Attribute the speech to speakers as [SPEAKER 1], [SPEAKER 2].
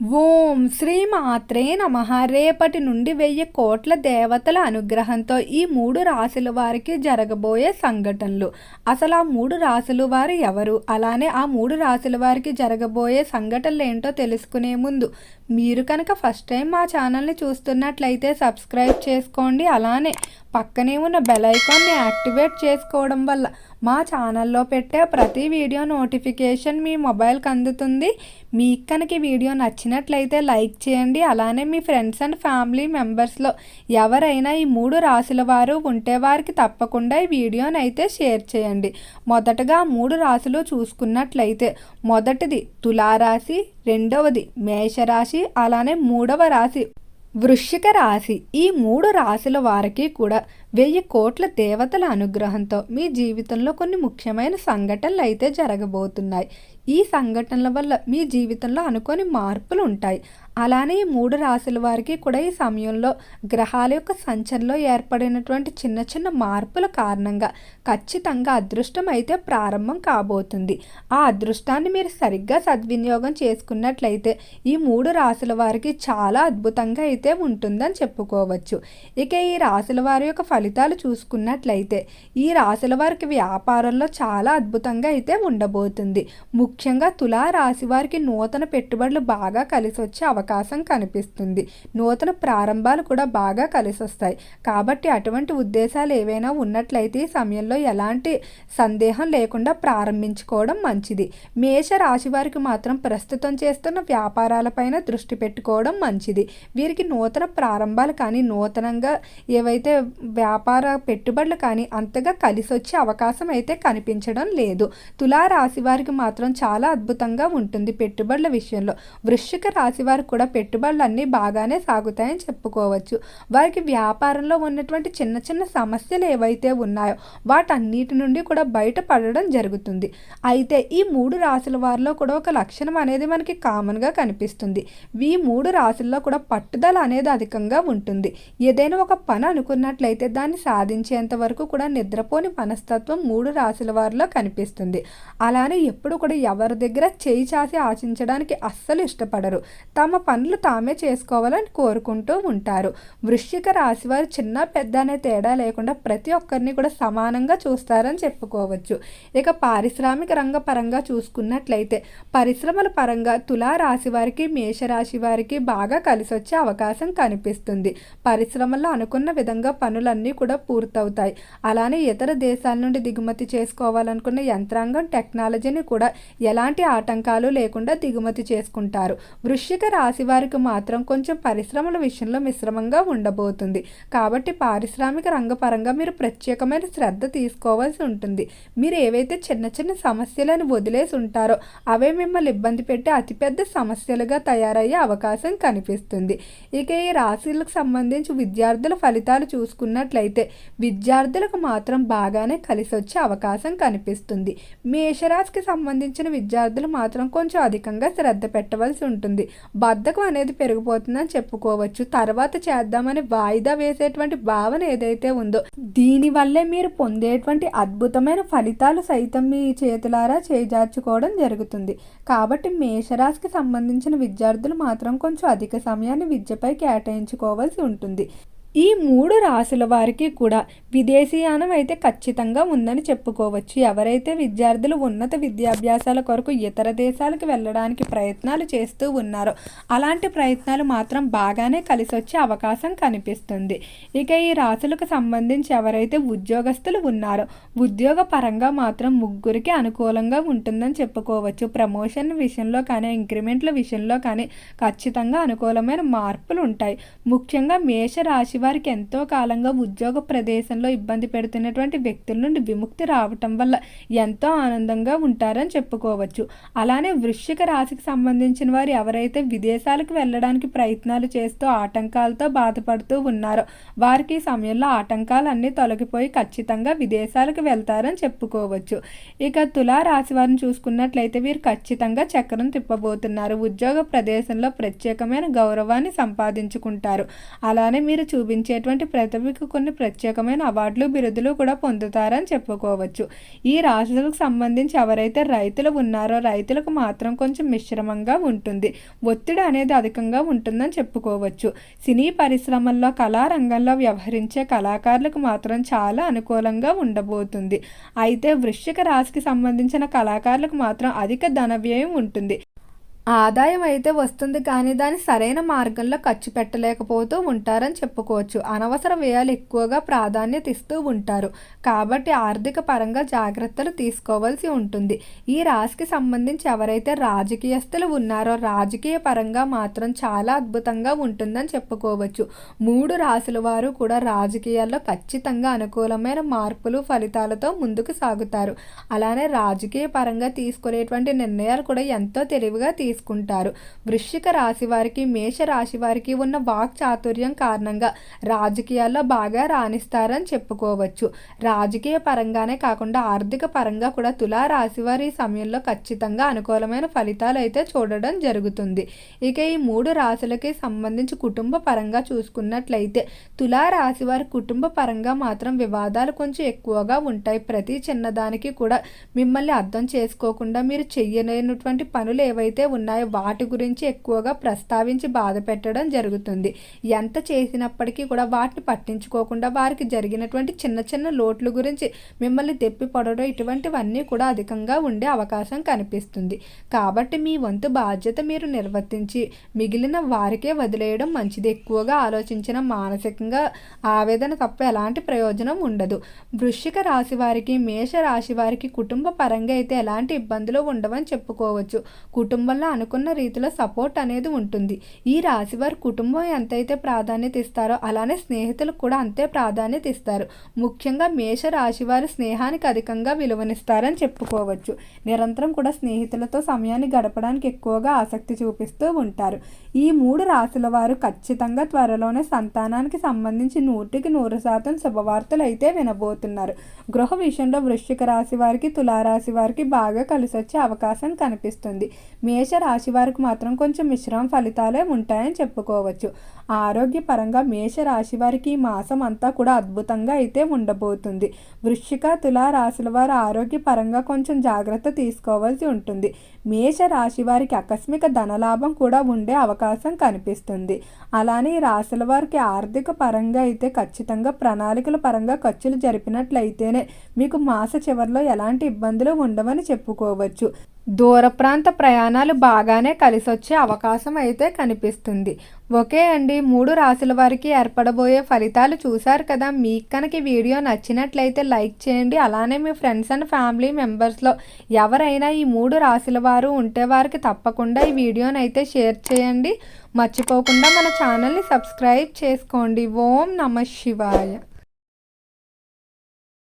[SPEAKER 1] ఓం శ్రీ మాత్రే నమ. రేపటి నుండి వెయ్యి కోట్ల దేవతల అనుగ్రహంతో ఈ మూడు రాశుల వారికి జరగబోయే సంఘటనలు. అసలు ఆ మూడు రాశుల వారు ఎవరు? అలానే ఆ మూడు రాశుల వారికి జరగబోయే సంఘటనలు ఏంటో తెలుసుకునే ముందు మీరు కనుక ఫస్ట్ టైం మా ఛానల్ని చూస్తున్నట్లయితే సబ్స్క్రైబ్ చేసుకోండి. అలానే పక్కనే ఉన్న బెల్ ఐకాన్ని యాక్టివేట్ చేసుకోవడం వల్ల మా ఛానల్లో పెట్టే ప్రతి వీడియో నోటిఫికేషన్ మీ మొబైల్కి అందుతుంది. మీకు కనుక వీడియో నచ్చినట్లయితే లైక్ చేయండి. అలానే మీ ఫ్రెండ్స్ అండ్ ఫ్యామిలీ మెంబర్స్లో ఎవరైనా ఈ మూడు రాసుల వారు ఉంటే వారికి తప్పకుండా ఈ వీడియోని అయితే షేర్ చేయండి. మొదటగా మూడు రాశులు చూసుకున్నట్లయితే మొదటిది తులారాశి రెండవది మేషరాశి అలానే మూడవ రాశి వృశ్చిక రాశి. ఈ మూడు రాశుల వారికి కూడా వెయ్యి కోట్ల దేవతల అనుగ్రహంతో మీ జీవితంలో కొన్ని ముఖ్యమైన సంఘటనలు అయితే జరగబోతున్నాయి. ఈ సంఘటనల వల్ల మీ జీవితంలో అనుకోని మార్పులు ఉంటాయి. అలానే ఈ మూడు రాశుల వారికి కూడా ఈ సమయంలో గ్రహాల యొక్క సంచలనలో ఏర్పడినటువంటి చిన్న చిన్న మార్పుల కారణంగా ఖచ్చితంగా అదృష్టం అయితే ప్రారంభం కాబోతుంది. ఆ అదృష్టాన్ని మీరు సరిగ్గా సద్వినియోగం చేసుకున్నట్లయితే ఈ మూడు రాశుల వారికి చాలా అద్భుతంగా అయితే ఉంటుందని చెప్పుకోవచ్చు. ఇక ఈ రాశుల వారి యొక్క ఫలితాలు చూసుకున్నట్లయితే ఈ రాశుల వారికి వ్యాపారంలో చాలా అద్భుతంగా అయితే ఉండబోతుంది. ముఖ్యంగా తులా రాశి వారికి నూతన పెట్టుబడులు బాగా కలిసి వచ్చే అవకాశం అవకాశం కనిపిస్తుంది. నూతన ప్రారంభాలు కూడా బాగా కలిసొస్తాయి. కాబట్టి అటువంటి ఉద్దేశాలు ఏవైనా ఉన్నట్లయితే ఈ సమయంలో ఎలాంటి సందేహం లేకుండా ప్రారంభించుకోవడం మంచిది. మేష రాశి వారికి మాత్రం ప్రస్తుతం చేస్తున్న వ్యాపారాలపైన దృష్టి పెట్టుకోవడం మంచిది. వీరికి నూతన ప్రారంభాలు కానీ నూతనంగా ఏవైతే వ్యాపార పెట్టుబడులు కానీ అంతగా కలిసి వచ్చే అవకాశం అయితే కనిపించడం లేదు. తులా రాశి వారికి మాత్రం చాలా అద్భుతంగా ఉంటుంది పెట్టుబడుల విషయంలో. వృశ్చిక రాశి వారు కూడా పెట్టుబడులు అన్నీ బాగానే సాగుతాయని చెప్పుకోవచ్చు. వారికి వ్యాపారంలో ఉన్నటువంటి చిన్న చిన్న సమస్యలు ఏవైతే ఉన్నాయో వాటన్నిటి నుండి కూడా బయటపడడం జరుగుతుంది. అయితే ఈ మూడు రాశుల వారిలో కూడా ఒక లక్షణం అనేది మనకి కామన్గా కనిపిస్తుంది. ఈ మూడు రాశుల్లో కూడా పట్టుదల అనేది అధికంగా ఉంటుంది. ఏదైనా ఒక పని అనుకున్నట్లయితే దాన్ని సాధించేంత వరకు కూడా నిద్రపోని మనస్తత్వం మూడు రాశుల వారిలో కనిపిస్తుంది. అలానే ఎప్పుడు కూడా ఎవరి దగ్గర చేయి చాసి ఆశించడానికి అస్సలు ఇష్టపడరు. తమ పనులు తామే చేసుకోవాలని కోరుకుంటూ ఉంటారు. వృశ్చిక రాశి వారు చిన్న పెద్ద అనే తేడా లేకుండా ప్రతి ఒక్కరిని కూడా సమానంగా చూస్తారని చెప్పుకోవచ్చు. ఇక పారిశ్రామిక రంగ పరంగా చూసుకున్నట్లయితే పరిశ్రమల పరంగా తులా రాశి వారికి మేషరాశి వారికి బాగా కలిసి వచ్చే అవకాశం కనిపిస్తుంది. పరిశ్రమల్లో అనుకున్న విధంగా పనులన్నీ కూడా పూర్తవుతాయి. అలానే ఇతర దేశాల నుండి దిగుమతి చేసుకోవాలనుకున్న యంత్రాంగం టెక్నాలజీని కూడా ఎలాంటి ఆటంకాలు లేకుండా దిగుమతి చేసుకుంటారు. వృశ్చిక రాశి వారికి మాత్రం కొంచెం పరిశ్రమల విషయంలో మిశ్రమంగా ఉండబోతుంది. కాబట్టి పారిశ్రామిక రంగపరంగా మీరు ప్రత్యేకమైన శ్రద్ధ తీసుకోవాల్సి ఉంటుంది. మీరు ఏవైతే చిన్న చిన్న సమస్యలను వదిలేసి ఉంటారో అవే మిమ్మల్ని ఇబ్బంది పెట్టే అతిపెద్ద సమస్యలుగా తయారయ్యే అవకాశం కనిపిస్తుంది. ఇక ఈ రాశులకు సంబంధించి విద్యార్థుల ఫలితాలు చూసుకున్నట్లయితే విద్యార్థులకు మాత్రం బాగానే కలిసి వచ్చే అవకాశం కనిపిస్తుంది. మేషరాశికి సంబంధించిన విద్యార్థులు మాత్రం కొంచెం అధికంగా శ్రద్ధ పెట్టవలసి ఉంటుంది. బద్ధకం అనేది పెరిగిపోతుందని చెప్పుకోవచ్చు. తర్వాత చేద్దామని వాయిదా వేసేటువంటి భావన ఏదైతే ఉందో దీనివల్లే మీరు పొందేటువంటి అద్భుతమైన ఫలితాలు సైతం మీ చేతులారా చేజార్చుకోవడం జరుగుతుంది. కాబట్టి మేషరాశికి సంబంధించిన విద్యార్థులు మాత్రం కొంచెం అధిక సమయాన్ని విద్యపై కేటాయించుకోవాల్సి ఉంటుంది. ఈ మూడు రాశుల వారికి కూడా విదేశీయానం అయితే ఖచ్చితంగా ఉందని చెప్పుకోవచ్చు. ఎవరైతే విద్యార్థులు ఉన్నత విద్యాభ్యాసాల కొరకు ఇతర దేశాలకు వెళ్ళడానికి ప్రయత్నాలు చేస్తూ ఉన్నారో అలాంటి ప్రయత్నాలు మాత్రం బాగానే కలిసి వచ్చే అవకాశం కనిపిస్తుంది. ఇక ఈ రాశులకు సంబంధించి ఎవరైతే ఉద్యోగస్తులు ఉన్నారో ఉద్యోగ పరంగా మాత్రం ముగ్గురికి అనుకూలంగా ఉంటుందని చెప్పుకోవచ్చు. ప్రమోషన్ విషయంలో కానీ ఇంక్రిమెంట్ల విషయంలో కానీ ఖచ్చితంగా అనుకూలమైన మార్పులు ఉంటాయి. ముఖ్యంగా మేషరాశి వారికి ఎంతో కాలంగా ఉద్యోగ ప్రదేశంలో ఇబ్బంది పెడుతున్నటువంటి వ్యక్తుల నుండి విముక్తి రావటం వల్ల ఎంతో ఆనందంగా ఉంటారని చెప్పుకోవచ్చు. అలానే వృశ్చిక రాశికి సంబంధించిన వారు ఎవరైతే విదేశాలకు వెళ్ళడానికి ప్రయత్నాలు చేస్తూ ఆటంకాలతో బాధపడుతూ ఉన్నారో వారికి ఈ సమయంలో ఆటంకాలు అన్నీ తొలగిపోయి ఖచ్చితంగా విదేశాలకు వెళ్తారని చెప్పుకోవచ్చు. ఇక తులా రాశి వారిని చూసుకున్నట్లయితే వీరు ఖచ్చితంగా చక్రం తిప్పబోతున్నారు. ఉద్యోగ ప్రదేశంలో ప్రత్యేకమైన గౌరవాన్ని సంపాదించుకుంటారు. అలానే మీరు చూపి లభించేటువంటి ప్రతిభకు కొన్ని ప్రత్యేకమైన అవార్డులు బిరుదులు కూడా పొందుతారని చెప్పుకోవచ్చు. ఈ రాశులకు సంబంధించి ఎవరైతే రైతులు ఉన్నారో రైతులకు మాత్రం కొంచెం మిశ్రమంగా ఉంటుంది. ఒత్తిడి అనేది అధికంగా ఉంటుందని చెప్పుకోవచ్చు. సినీ పరిశ్రమల్లో కళారంగంలో వ్యవహరించే కళాకారులకు మాత్రం చాలా అనుకూలంగా ఉండబోతుంది. అయితే వృశ్చిక రాశికి సంబంధించిన కళాకారులకు మాత్రం అధిక ధన వ్యయం ఉంటుంది. ఆదాయం అయితే వస్తుంది కానీ దాన్ని సరైన మార్గంలో ఖర్చు పెట్టలేకపోతూ ఉంటారని చెప్పుకోవచ్చు. అనవసర వ్యయాలు ఎక్కువగా ప్రాధాన్యత ఇస్తూ ఉంటారు. కాబట్టి ఆర్థిక పరంగా జాగ్రత్తలు తీసుకోవాల్సి ఉంటుంది. ఈ రాశికి సంబంధించి ఎవరైతే రాజకీయస్తులు ఉన్నారో రాజకీయ పరంగా మాత్రం చాలా అద్భుతంగా ఉంటుందని చెప్పుకోవచ్చు. మూడు రాశుల వారు కూడా రాజకీయాల్లో ఖచ్చితంగా అనుకూలమైన మార్పులు ఫలితాలతో ముందుకు సాగుతారు. అలానే రాజకీయ పరంగా తీసుకునేటువంటి నిర్ణయాలు కూడా ఎంతో తెలివిగా తీసుకు తీసుకుంటారు. వృశ్చిక రాశి వారికి మేష రాశి వారికి ఉన్న వాక్ చాతుర్యం కారణంగా రాజకీయాల్లో బాగా రాణిస్తారని చెప్పుకోవచ్చు. రాజకీయ పరంగానే కాకుండా ఆర్థిక పరంగా కూడా తులా రాశి వారి సమయంలో ఖచ్చితంగా అనుకూలమైన ఫలితాలు అయితే చూడడం జరుగుతుంది. ఇక ఈ మూడు రాశులకి సంబంధించి కుటుంబ పరంగా చూసుకున్నట్లయితే తులా రాశి వారి కుటుంబ పరంగా మాత్రం వివాదాలు కొంచెం ఎక్కువగా ఉంటాయి. ప్రతి చిన్నదానికి కూడా మిమ్మల్ని అర్థం చేసుకోకుండా మీరు చెయ్యలేనటువంటి పనులు ఏవైతే ఉన్నాయో ఉన్నాయో. వాటి గురించి ఎక్కువగా ప్రస్తావించి బాధ పెట్టడం జరుగుతుంది. ఎంత చేసినప్పటికీ కూడా వాటిని పట్టించుకోకుండా వారికి జరిగినటువంటి చిన్న చిన్న లోట్ల గురించి మిమ్మల్ని తెప్పి పడడం ఇటువంటివన్నీ కూడా అధికంగా ఉండే అవకాశం కనిపిస్తుంది. కాబట్టి మీ వంతు బాధ్యత మీరు నిర్వర్తించి మిగిలిన వారికే వదిలేయడం మంచిది. ఎక్కువగా ఆలోచించిన మానసికంగా ఆవేదన తప్ప ఎలాంటి ప్రయోజనం ఉండదు. వృశ్చిక రాశి వారికి మేష రాశి వారికి కుటుంబ పరంగా అయితే ఎలాంటి ఇబ్బందులు ఉండవని చెప్పుకోవచ్చు. కుటుంబంలో అనుకున్న రీతిలో సపోర్ట్ అనేది ఉంటుంది. ఈ రాశి వారి కుటుంబం ఎంతైతే ప్రాధాన్యత ఇస్తారో అలానే స్నేహితులకు కూడా అంతే ప్రాధాన్యత ఇస్తారు. ముఖ్యంగా మేష రాశి వారు స్నేహానికి అధికంగా విలువనిస్తారని చెప్పుకోవచ్చు. నిరంతరం కూడా స్నేహితులతో సమయాన్ని గడపడానికి ఎక్కువగా ఆసక్తి చూపిస్తూ ఉంటారు. ఈ మూడు రాశుల వారు ఖచ్చితంగా త్వరలోనే సంతానానికి సంబంధించి నూటికి నూరు శాతం శుభవార్తలు అయితే వినబోతున్నారు. గృహ విషయంలో వృశ్చిక రాశి వారికి తులారాశి వారికి బాగా కలిసొచ్చే అవకాశం కనిపిస్తుంది. మేష రాశి వారికి మాత్రం కొంచెం మిశ్రమ ఫలితాలే ఉంటాయని చెప్పుకోవచ్చు. ఆరోగ్యపరంగా మేష రాశి వారికి ఈ మాసం అంతా కూడా అద్భుతంగా అయితే ఉండబోతుంది. వృశ్చిక తుల రాశుల వారు ఆరోగ్యపరంగా కొంచెం జాగ్రత్త తీసుకోవాల్సి ఉంటుంది. మేష రాశి వారికి ఆకస్మిక ధనలాభం కూడా ఉండే అవకాశం కనిపిస్తుంది. అలానే ఈ రాశుల వారికి ఆర్థిక పరంగా అయితే ఖచ్చితంగా ప్రణాళికల పరంగా ఖర్చులు జరిపినట్లయితేనే మీకు మాస చివరిలో ఎలాంటి ఇబ్బందులు ఉండవని చెప్పుకోవచ్చు. దూర ప్రాంత ప్రయాణాలు బాగానే కలిసొచ్చే అవకాశం అయితే కనిపిస్తుంది. ఓకే అండి మూడు రాశుల వారికి ఏర్పడబోయే ఫలితాలు చూశారు కదా. మీకు కనుక వీడియో నచ్చినట్లయితే లైక్ చేయండి. అలానే మీ ఫ్రెండ్స్ అండ్ ఫ్యామిలీ మెంబర్స్లో ఎవరైనా ఈ మూడు రాశుల వారు ఉంటే వారికి తప్పకుండా ఈ వీడియోని అయితే షేర్ చేయండి. మర్చిపోకుండా మన ఛానల్ని సబ్స్క్రైబ్ చేసుకోండి. ఓం నమ శివాయ.